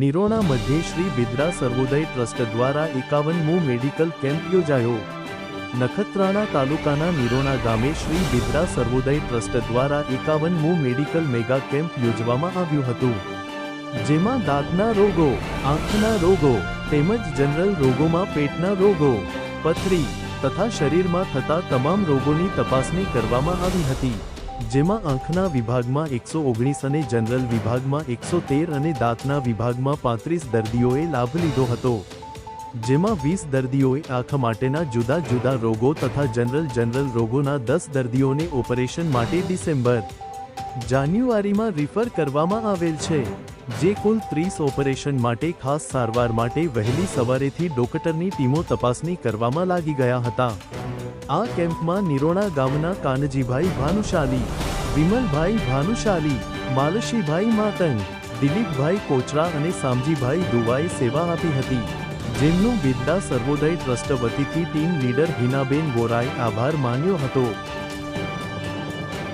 નિરોણા મધ્યે શ્રી બિદ્રા સર્વોદય ટ્રસ્ટ દ્વારા એકાવનમો medical camp યોજાયો. નખત્રાણા તાલુકાના નિરોણા ગામે શ્રી બિદ્રા સર્વોદય ટ્રસ્ટ દ્વારા એકાવનમો મેડિકલ મેગા કેમ્પ યોજવામાં આવ્યું હતું. જેમાં દાંતના રોગો, આંખના રોગો, તેમજ જનરલ રોગોમાં પેટના રોગો, પથરી, તથા શરીરમાં થતા તમામ રોગોની તપાસણી કરવામાં આવી હતી. જેમાં આંખના વિભાગમાં એકસો ઓગણીસ અને જનરલ વિભાગમાં એકસો તેર અને દાંતના વિભાગમાં પાંત્રીસ દર્દીઓએ લાભ લીધો હતો. જેમાં વીસ દર્દીઓએ આંખ માટેના જુદા જુદા રોગો તથા જનરલ જનરલ રોગોના દસ દર્દીઓને ઓપરેશન માટે ડિસેમ્બર, જાન્યુઆરીમાં રિફર કરવામાં આવેલ છે, જે કુલ ત્રીસ ઓપરેશન માટે ખાસ સારવાર માટે વહેલી સવારેથી ડોક્ટરની ટીમો તપાસણી કરવામાં લાગી ગયા હતા. આ કેમ્પમાં નિરોણા ગામના કાનજીભાઈ ભાનુશાલી, વિમલભાઈ ભાનુશાલી, માલશીભાઈ માતંગ, દિલીપભાઈ કોચરા અને સામજીભાઈ દુવાએ સેવા આપી હતી, જેમનું બિદ્દા સર્વોદય ટ્રસ્ટ વતીથી ટીમ લીડર હિનાબેન ગોરાએ આભાર માન્યો હતો.